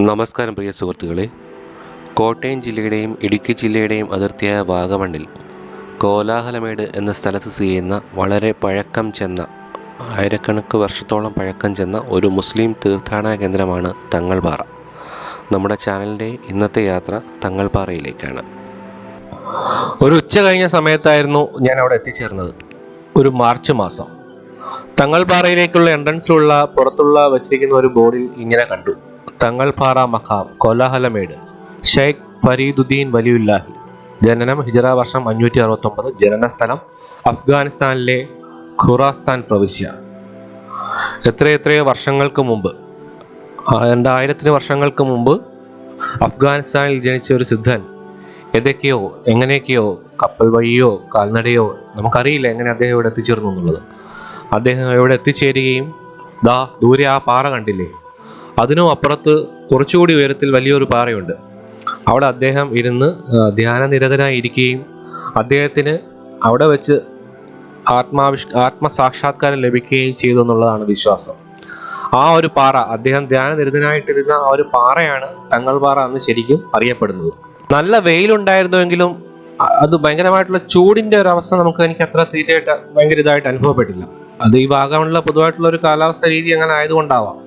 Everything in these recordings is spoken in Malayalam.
നമസ്കാരം പ്രിയ സുഹൃത്തുക്കളെ. കോട്ടയം ജില്ലയുടെയും ഇടുക്കി ജില്ലയുടെയും അതിർത്തിയായ വാഗമണ്ണിൽ കോലാഹലമേട് എന്ന സ്ഥലത്ത് സ്ഥിതി ചെയ്യുന്ന വളരെ പഴക്കം ചെന്ന ആയിരക്കണക്ക് വർഷത്തോളം പഴക്കം ചെന്ന ഒരു മുസ്ലിം തീർത്ഥാടന കേന്ദ്രമാണ് തങ്ങൾപാറ. നമ്മുടെ ചാനലിന്റെ ഇന്നത്തെ യാത്ര തങ്ങൾപാറയിലേക്കാണ്. ഒരു ഉച്ച കഴിഞ്ഞ സമയത്തായിരുന്നു ഞാൻ അവിടെ എത്തിച്ചേർന്നത്. ഒരു മാർച്ച് മാസം. തങ്ങൾപാറയിലേക്കുള്ള എൻട്രൻസിലുള്ള പുറത്തുള്ള വച്ചിരിക്കുന്ന ഒരു ബോർഡിൽ ഇങ്ങനെ കണ്ടു. തങ്ങൾപാറ മഖാം കോലാഹലമേട്. ഷെയ്ഖ് ഫരീദുദ്ദീൻ വലിയുല്ലാഹി. ജനനം ഹിജറ വർഷം അഞ്ഞൂറ്റി അറുപത്തൊമ്പത് ജനന സ്ഥലം അഫ്ഗാനിസ്ഥാനിലെ ഖുറാസ്ഥാൻ പ്രവിശ്യ. എത്രയെത്രയോ വർഷങ്ങൾക്ക് മുമ്പ് രണ്ടായിരത്തിന് വർഷങ്ങൾക്ക് മുമ്പ് അഫ്ഗാനിസ്ഥാനിൽ ജനിച്ച ഒരു സിദ്ധൻ ഏതൊക്കെയോ എങ്ങനെയൊക്കെയോ കപ്പൽ വഴിയോ കാൽനടയോ നമുക്കറിയില്ല എങ്ങനെ അദ്ദേഹം ഇവിടെ എത്തിച്ചേർന്നു എന്നുള്ളത്. അദ്ദേഹം ഇവിടെ എത്തിച്ചേരുകയും ദാ ദൂരെ ആ പാറ കണ്ടില്ലേ? അതിനും അപ്പുറത്ത് കുറച്ചുകൂടി ഉയരത്തിൽ വലിയൊരു പാറയുണ്ട്. അവിടെ അദ്ദേഹം ഇരുന്ന് ധ്യാനനിരതനായി ഇരിക്കുകയും അദ്ദേഹത്തിന് അവിടെ വെച്ച് ആത്മാവിഷ് ആത്മസാക്ഷാത്കാരം ലഭിക്കുകയും ചെയ്തു എന്നുള്ളതാണ് വിശ്വാസം. ആ ഒരു പാറ അദ്ദേഹം ധ്യാനനിരതനായിട്ടിരുന്ന ആ ഒരു പാറയാണ് തങ്ങൾ പാറ എന്ന് ശരിക്കും അറിയപ്പെടുന്നത്. നല്ല വെയിലുണ്ടായിരുന്നുവെങ്കിലും അത് ഭയങ്കരമായിട്ടുള്ള ചൂടിന്റെ ഒരു അവസ്ഥ നമുക്ക് എനിക്ക് അത്ര തീറ്റയായിട്ട് ഭയങ്കര ഇതായിട്ട് അനുഭവപ്പെട്ടില്ല. അത് ഈ ഭാഗമുള്ള പൊതുവായിട്ടുള്ള ഒരു കാലാവസ്ഥ രീതി അങ്ങനെ ആയതുകൊണ്ടാവാം.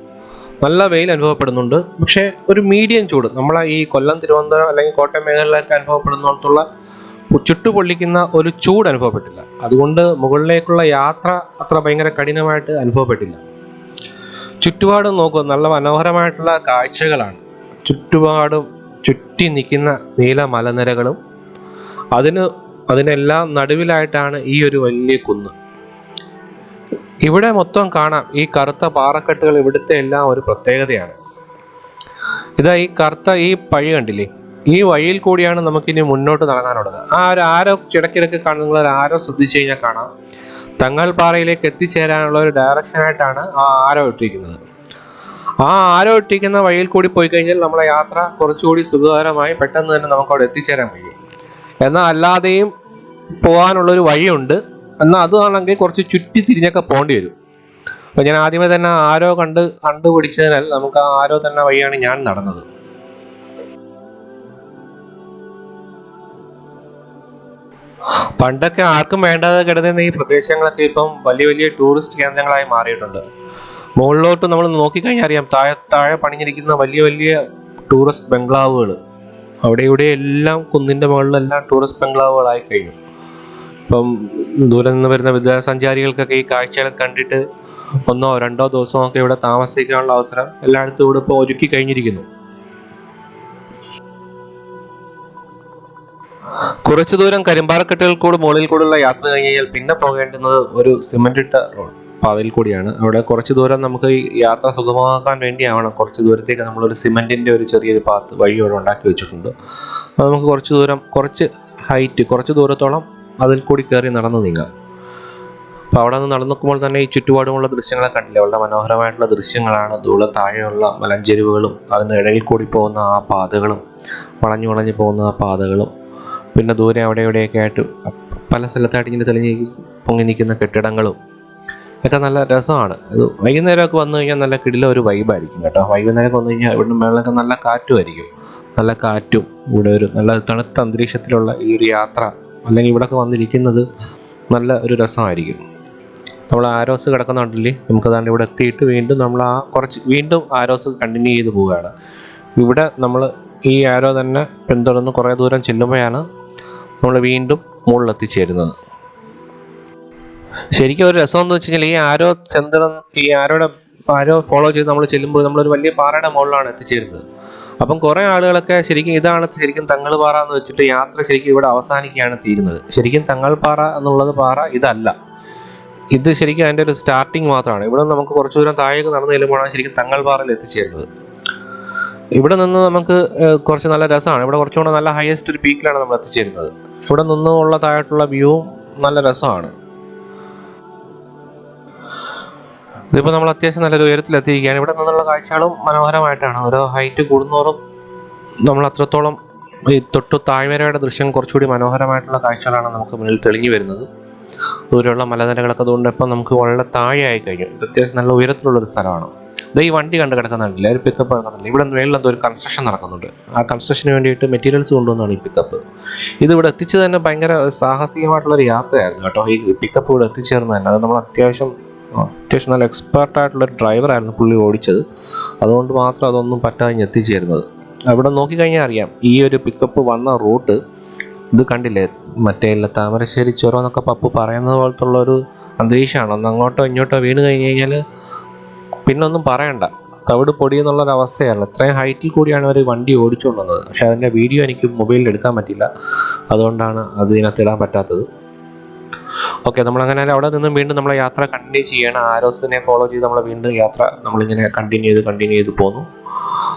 നല്ല വെയിൽ അനുഭവപ്പെടുന്നുണ്ട്. പക്ഷേ ഒരു മീഡിയം ചൂട്. നമ്മളെ ഈ കൊല്ലം തിരുവനന്തപുരം അല്ലെങ്കിൽ കോട്ടയം മേഖലയിലൊക്കെ അനുഭവപ്പെടുന്നിടത്തുള്ള ചുട്ടുപൊള്ളിക്കുന്ന ഒരു ചൂട് അനുഭവപ്പെട്ടില്ല. അതുകൊണ്ട് മുകളിലേക്കുള്ള യാത്ര അത്ര ഭയങ്കര കഠിനമായിട്ട് അനുഭവപ്പെട്ടില്ല. ചുറ്റുപാടും നോക്കുക നല്ല മനോഹരമായിട്ടുള്ള കാഴ്ചകളാണ്. ചുറ്റുപാടും ചുറ്റി നിൽക്കുന്ന നീല മലനിരകളും. അതിന് അതിനെല്ലാം നടുവിലായിട്ടാണ് ഈ ഒരു വലിയ കുന്ന്. ഇവിടെ മൊത്തം കാണാം. ഈ കറുത്ത പാറക്കെട്ടുകൾ ഇവിടുത്തെ എല്ലാം ഒരു പ്രത്യേകതയാണ്. ഇതാ ഈ കറുത്ത ഈ പഴി കണ്ടില്ലേ? ഈ വഴിയിൽ കൂടിയാണ് നമുക്കിനി മുന്നോട്ട് നടക്കാനുള്ളത്. ആ ഒരു ആരോ ചിടക്കിടക്ക് കാണുന്ന ആരോ ശ്രദ്ധിച്ചു കഴിഞ്ഞാൽ കാണാം. തങ്ങൾ പാറയിലേക്ക് എത്തിച്ചേരാനുള്ള ഒരു ഡയറക്ഷനായിട്ടാണ് ആ ആരോ ഇട്ടിരിക്കുന്നത്. ആ ആരോ ഇട്ടിരിക്കുന്ന വഴിയിൽ കൂടി പോയി കഴിഞ്ഞാൽ നമ്മളെ യാത്ര കുറച്ചുകൂടി സുഖകരമായി പെട്ടെന്ന് തന്നെ നമുക്ക് അവിടെ എത്തിച്ചേരാൻ കഴിയും. എന്നാൽ അല്ലാതെയും പോകാനുള്ളൊരു വഴിയുണ്ട്. എന്നാൽ അതാണെങ്കിൽ കുറച്ച് ചുറ്റി തിരിഞ്ഞൊക്കെ പോകേണ്ടി വരും. അപ്പോൾ ഞാൻ ആദ്യമേ തന്നെ ആരോ കണ്ട് കണ്ടുപിടിച്ചതിനാൽ നമുക്ക് ആ ആരോ തന്നെ വഴിയാണ് ഞാൻ നടന്നത്. പണ്ടൊക്കെ ആർക്കും വേണ്ടാതെ കിടന്നിരുന്ന ഈ പ്രദേശങ്ങളൊക്കെ ഇപ്പം വലിയ വലിയ ടൂറിസ്റ്റ് കേന്ദ്രങ്ങളായി മാറിയിട്ടുണ്ട്. മുകളിലോട്ട് നമ്മൾ നോക്കിക്കഴിഞ്ഞാൽ അറിയാം താഴെ താഴെ പണിഞ്ഞിരിക്കുന്ന വലിയ വലിയ ടൂറിസ്റ്റ് ബംഗ്ലാവുകൾ. അവിടെ ഇവിടെ എല്ലാം കുന്നിന്റെ മുകളിലെല്ലാം ടൂറിസ്റ്റ് ബംഗ്ലാവുകളായി കഴിഞ്ഞു. ഇപ്പം ദൂരെ നിന്ന് വരുന്ന വിദ്യാസഞ്ചാരികൾക്കൊക്കെ ഈ കാഴ്ചകൾ കണ്ടിട്ട് ഒന്നോ രണ്ടോ ദിവസമോ ഒക്കെ ഇവിടെ താമസിക്കാനുള്ള അവസരം എല്ലായിടത്തും ഇവിടെ ഇപ്പോൾ ഒരുക്കി കഴിഞ്ഞിരിക്കുന്നു. കുറച്ചു ദൂരം കരിമ്പാറക്കെട്ടുകൾ കൂടെ മുകളിൽ കൂടെയുള്ള യാത്ര കഴിഞ്ഞ് കഴിഞ്ഞാൽ പിന്നെ പോകേണ്ടുന്നത് ഒരു സിമെന്റ് ഇട്ട റോഡ് പാതയിൽ കൂടിയാണ്. അവിടെ കുറച്ച് ദൂരം നമുക്ക് ഈ യാത്ര സുഗമമാക്കാൻ വേണ്ടിയാവണം. കുറച്ച് ദൂരത്തേക്ക് നമ്മളൊരു സിമെന്റിന്റെ ഒരു ചെറിയൊരു പാത്ത് വഴി അവിടെ ഉണ്ടാക്കി വെച്ചിട്ടുണ്ട്. നമുക്ക് കുറച്ച് ദൂരം കുറച്ച് ഹൈറ്റ് കുറച്ച് ദൂരത്തോളം അതിൽ കൂടി കയറി നടന്നു നീങ്ങാം അപ്പോൾ അവിടെ നിന്ന് നടന്നു നോക്കുമ്പോൾ തന്നെ ഈ ചുറ്റുപാടുമുള്ള ദൃശ്യങ്ങളെ കണ്ടില്ല? വളരെ മനോഹരമായിട്ടുള്ള ദൃശ്യങ്ങളാണ്. ദൂളെ താഴെയുള്ള മലഞ്ചെരുവുകളും അതിന് ഇടയിൽ കൂടി പോകുന്ന ആ പാതകളും വളഞ്ഞു വളഞ്ഞു പോകുന്ന ആ പാതകളും പിന്നെ ദൂരെ അവിടെ ഇവിടെയൊക്കെ ആയിട്ട് പല സ്ഥലത്തായിട്ട് ഇങ്ങനെ തെളിഞ്ഞ് പൊങ്ങി നിൽക്കുന്ന കെട്ടിടങ്ങളും ഒക്കെ നല്ല രസമാണ്. ഇത് വൈകുന്നേരമൊക്കെ വന്നു കഴിഞ്ഞാൽ നല്ല കിടില ഒരു വൈബായിരിക്കും കേട്ടോ. വൈകുന്നേരമൊക്കെ വന്നു കഴിഞ്ഞാൽ ഇവിടെ മേളിലൊക്കെ നല്ല കാറ്റുമായിരിക്കും. നല്ല കാറ്റും ഇവിടെ ഒരു നല്ല തണുത്ത അന്തരീക്ഷത്തിലുള്ള ഈ ഒരു യാത്ര അല്ലെങ്കിൽ ഇവിടെയൊക്കെ വന്നിരിക്കുന്നത് നല്ല ഒരു രസമായിരിക്കും. നമ്മൾ ആരോസ് കിടക്കുന്നുണ്ടല്ലേ നമുക്ക് അതാണ്ട് ഇവിടെ എത്തിയിട്ട് വീണ്ടും നമ്മൾ ആ കുറച്ച് വീണ്ടും ആരോസ് കണ്ടിന്യൂ ചെയ്ത് പോവുകയാണ്. ഇവിടെ നമ്മൾ ഈ ആരോ തന്നെ പിന്തുടർന്ന് കുറേ ദൂരം ചെല്ലുമ്പോഴാണ് നമ്മൾ വീണ്ടും മുകളിൽ എത്തിച്ചേരുന്നത് ശരിക്കും ഒരു രസം എന്ന് വെച്ച് കഴിഞ്ഞാൽ ഈ ആരോ ചെന്തണം ഈ ആരോടെ ആരോ ഫോളോ ചെയ്ത് നമ്മൾ ചെല്ലുമ്പോൾ നമ്മളൊരു വലിയ പാറയുടെ മുകളിലാണ് എത്തിച്ചേരുന്നത്. അപ്പം കുറേ ആളുകളൊക്കെ ശരിക്കും ഇതാണ് ശരിക്കും തങ്ങൾ പാറ എന്ന് വെച്ചിട്ട് യാത്ര ശരിക്കും ഇവിടെ അവസാനിക്കുകയാണ് തീരുന്നത്. ശരിക്കും തങ്ങൾ പാറ എന്നുള്ളത് പാറ ഇതല്ല. ഇത് ശരിക്കും അതിന്റെ ഒരു സ്റ്റാർട്ടിങ് മാത്രമാണ്. ഇവിടെ നമുക്ക് കുറച്ചു ദൂരം താഴേക്ക് നടന്നു ചെല്ലുമ്പോഴാണ് ശരിക്കും തങ്ങൾ പാറയിൽ എത്തിച്ചേരുന്നത്. ഇവിടെ നിന്ന് നമുക്ക് കുറച്ച് നല്ല രസമാണ്. ഇവിടെ കുറച്ചുകൂടെ നല്ല ഹയസ്റ്റ് ഒരു പീക്കിലാണ് നമ്മൾ എത്തിച്ചേരുന്നത്. ഇവിടെ നിന്നുള്ള താഴോട്ടുള്ള വ്യൂവും നല്ല രസമാണ്. ഇതിപ്പോൾ നമ്മൾ അത്യാവശ്യം നല്ലൊരു ഉയരത്തിലെത്തിയിരിക്കുകയാണ്. ഇവിടെ നിന്നുള്ള കാഴ്ചകളും മനോഹരമായിട്ടാണ്. ഓരോ ഹൈറ്റ് കൂടുന്നോറും നമ്മൾ അത്രത്തോളം ഈ തൊട്ടു താഴ്വരയുടെ ദൃശ്യം കുറച്ചുകൂടി മനോഹരമായിട്ടുള്ള കാഴ്ചകളാണ് നമുക്ക് മുന്നിൽ തെളിഞ്ഞു വരുന്നത്. ദൂരെയുള്ള മലനിരകളൊക്കെ അതുകൊണ്ട് ഇപ്പം നമുക്ക് വളരെ താഴെയായി കഴിഞ്ഞു. ഇത് അത്യാവശ്യം നല്ല ഉയരത്തിലുള്ളൊരു സ്ഥലമാണ്. ഇത് ഈ വണ്ടി കണ്ട് കിടക്കുന്നുണ്ടല്ലേ? ഒരു പിക്കപ്പ് കിടക്കുന്നില്ല ഇവിടെ മേളിൽ എന്തോ ഒരു കൺസ്ട്രക്ഷൻ നടക്കുന്നുണ്ട്. ആ കൺസ്ട്രക്ഷന് വേണ്ടിയിട്ട് മെറ്റീരിയൽസ് കൊണ്ടുവന്നാണ് ഈ പിക്കപ്പ് ഇത് ഇവിടെ എത്തിച്ചു തന്നെ ഭയങ്കര സാഹസികമായിട്ടുള്ള ഒരു യാത്രയായിരുന്നു കേട്ടോ. ഈ പിക്കപ്പ് ഇവിടെ എത്തിച്ചേർന്നതല്ല അത് നമ്മൾ അത്യാവശ്യം അത്യാവശ്യം നല്ല എക്സ്പേർട്ട് ആയിട്ടുള്ള ഡ്രൈവറായിരുന്നു പുള്ളി ഓടിച്ചത്. അതുകൊണ്ട് മാത്രം അതൊന്നും പറ്റാതെ എത്തിച്ചേരുന്നത്. അവിടെ നോക്കിക്കഴിഞ്ഞാൽ അറിയാം ഈ ഒരു പിക്കപ്പ് വന്ന റൂട്ട് ഇത് കണ്ടില്ലേ? മറ്റേ ഇല്ല താമരശ്ശേരി ചുരം എന്നൊക്കെ പപ്പു പറയുന്നത് പോലത്തുള്ള ഒരു അന്തരീക്ഷമാണ്. ഒന്ന് അങ്ങോട്ടോ ഇങ്ങോട്ടോ വീണ് കഴിഞ്ഞ് കഴിഞ്ഞാൽ പിന്നെ ഒന്നും പറയണ്ട. തവിട് പൊടി എന്നുള്ളൊരു അവസ്ഥയായിരുന്നു. ഇത്രയും ഹൈറ്റിൽ കൂടിയാണ് അവർ വണ്ടി ഓടിച്ചുകൊണ്ടുവന്നത് പക്ഷേ അതിന്റെ വീഡിയോ എനിക്ക് മൊബൈലിൽ എടുക്കാൻ പറ്റില്ല അതുകൊണ്ടാണ് അത് ഇതിനകത്ത് ഇടാൻ പറ്റാത്തത്. ഓക്കെ നമ്മൾ അങ്ങനെ അവിടെ നിന്നും വീണ്ടും നമ്മളെ യാത്ര കണ്ടിന്യൂ ചെയ്യണം. ആരോസിനെ ഫോളോ ചെയ്ത് നമ്മൾ വീണ്ടും യാത്ര നമ്മളിങ്ങനെ കണ്ടിന്യൂ ചെയ്ത് കണ്ടിന്യൂ ചെയ്ത് പോന്നു.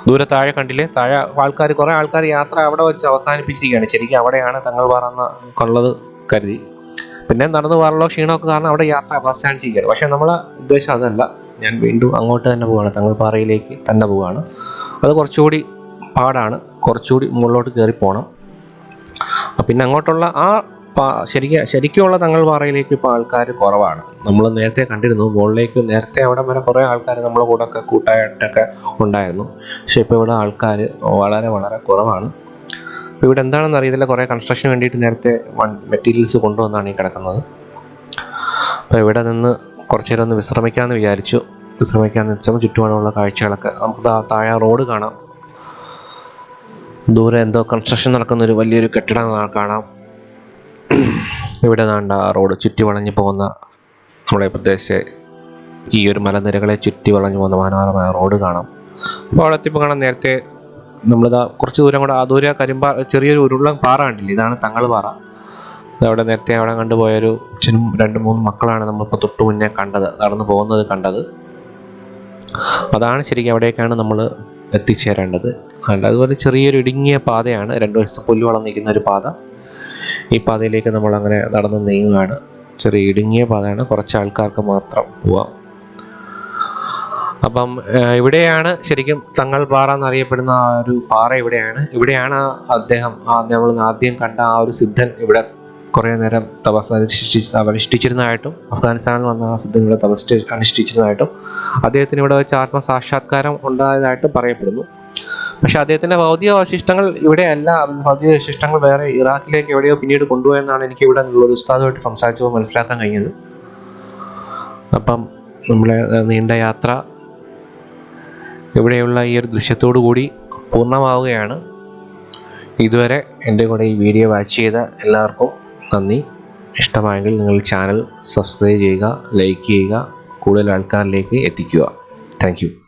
ദൂരെ താഴെ കണ്ടില്ലേ? താഴെ ആൾക്കാർ കുറേ ആൾക്കാർ യാത്ര അവിടെ വെച്ച് അവസാനിപ്പിച്ചിരിക്കുകയാണ്. ശരിക്കും അവിടെയാണ് തങ്ങൾ പറഞ്ഞ കൊള്ളത് കരുതി. പിന്നെ നടന്നു പോകാനുള്ള ക്ഷീണമൊക്കെ കാരണം അവിടെ യാത്ര അവസാനിച്ചിരിക്കുകയാണ്. പക്ഷേ നമ്മളെ ഉദ്ദേശം അതല്ല. ഞാൻ വീണ്ടും അങ്ങോട്ട് തന്നെ പോവുകയാണ്. തങ്ങൾ പാറയിലേക്ക് തന്നെ പോവുകയാണ്. അത് കുറച്ചുകൂടി പാടാണ്. കുറച്ചുകൂടി മുകളിലോട്ട് കയറി പോകണം പിന്നെ അങ്ങോട്ടുള്ള ആ ശരിക്കും ശരിക്കുമുള്ള തങ്ങൾ പാറയിലേക്ക് ഇപ്പോൾ ആൾക്കാർ കുറവാണ്. നമ്മൾ നേരത്തെ കണ്ടിരുന്നു മുകളിലേക്ക് നേരത്തെ അവിടെ വരെ കുറേ ആൾക്കാർ നമ്മളെ കൂടെ ഒക്കെ കൂട്ടായിട്ടൊക്കെ ഉണ്ടായിരുന്നു. പക്ഷേ ഇപ്പോൾ ഇവിടെ ആൾക്കാർ വളരെ വളരെ കുറവാണ്. ഇവിടെ എന്താണെന്ന് അറിയത്തില്ല കുറേ കൺസ്ട്രക്ഷന് വേണ്ടിയിട്ട് നേരത്തെ മെറ്റീരിയൽസ് കൊണ്ടുവന്നാണ് ഈ കിടക്കുന്നത്. അപ്പോൾ ഇവിടെ നിന്ന് കുറച്ചു നേരം ഒന്ന് വിശ്രമിക്കാമെന്ന് വിചാരിച്ചു. വിശ്രമിക്കാമെന്ന് വെച്ചാൽ ചുറ്റുപാടുമുള്ള കാഴ്ചകളൊക്കെ. നമുക്ക് താഴെ റോഡ് കാണാം. ദൂരെ എന്തോ കൺസ്ട്രക്ഷൻ നടക്കുന്ന ഒരു വലിയൊരു കെട്ടിടം കാണാം. ഇവിടെ നാണ്ട റോഡ് ചുറ്റി വളഞ്ഞു പോകുന്ന നമ്മുടെ പ്രദേശത്തെ ഈ ഒരു മലനിരകളെ ചുറ്റി വളഞ്ഞു പോകുന്ന മനോഹരമായ റോഡ് കാണാം. അപ്പോൾ അവിടെ എത്തിയപ്പോൾ കാണാം നേരത്തെ നമ്മളിതാ കുറച്ച് ദൂരം കൂടെ ആ ദൂരെ കരിമ്പാ ചെറിയൊരു ഉരുളൻ പാറ കണ്ടില്ലേ? ഇതാണ് തങ്ങൾ പാറ. അവിടെ നേരത്തെ അവിടെ കണ്ടുപോയൊരു അച്ഛനും രണ്ട് മൂന്ന് മക്കളാണ് നമ്മളിപ്പോൾ തൊട്ട് മുന്നേ കണ്ടത് നടന്നു പോകുന്നത് കണ്ടത്. അതാണ് ശരിക്കും അവിടേക്കാണ് നമ്മൾ എത്തിച്ചേരേണ്ടത്. അതുപോലെ ചെറിയൊരു ഇടുങ്ങിയ പാതയാണ് രണ്ട് വശത്ത് പുല്ല് വളർന്നിരിക്കുന്ന ഒരു പാത. ഈ പാതയിലേക്ക് നമ്മൾ അങ്ങനെ നടന്ന് നീങ്ങുകയാണ്. ചെറിയ ഇടുങ്ങിയ പാതയാണ്. കുറച്ച് ആൾക്കാർക്ക് മാത്രം. പോവാം അപ്പം ഇവിടെയാണ് ശരിക്കും തങ്ങൾ പാറ എന്നറിയപ്പെടുന്ന ആ ഒരു പാറ ഇവിടെയാണ്. ഇവിടെയാണ് അദ്ദേഹം ആ നമ്മൾ ആദ്യം കണ്ട ആ ഒരു സിദ്ധൻ ഇവിടെ കുറേ നേരം തപസ് അനുഷ്ഠിച്ച് അനുഷ്ഠിച്ചിരുന്നതായിട്ടും അഫ്ഗാനിസ്ഥാനിൽ വന്ന ആ സിദ്ധൻ ഇവിടെ തപസ് അനുഷ്ഠിച്ചിരുന്നതായിട്ടും അദ്ദേഹത്തിന് ഇവിടെ വെച്ച് ആത്മസാക്ഷാത്കാരം ഉണ്ടായതായിട്ടും പറയപ്പെടുന്നു. പക്ഷെ അദ്ദേഹത്തിന്റെ ഭൗതിക അവശിഷ്ടങ്ങൾ ഇവിടെയല്ല. ഭൗതിക അവശിഷ്ടങ്ങൾ വേറെ ഇറാഖിലേക്ക് എവിടെയോ പിന്നീട് കൊണ്ടുപോയെന്നാണ് എനിക്ക് ഇവിടെ ഒരു ഉസ്താദുമായിട്ട് സംസാരിച്ചപ്പോൾ മനസ്സിലാക്കാൻ കഴിഞ്ഞത്. അപ്പം നമ്മളെ നീണ്ട യാത്ര ഇവിടെയുള്ള ഈ ഒരു ദൃശ്യത്തോടു കൂടി പൂർണമാവുകയാണ്. ഇതുവരെ എന്റെ കൂടെ ഈ വീഡിയോ വാച്ച് ചെയ്ത എല്ലാവർക്കും നന്ദി. ഇഷ്ടമായെങ്കിൽ നിങ്ങൾ ചാനൽ സബ്സ്ക്രൈബ് ചെയ്യുക ലൈക്ക് ചെയ്യുക കൂടുതൽ ആൾക്കാരിലേക്ക് എത്തിക്കുക. താങ്ക്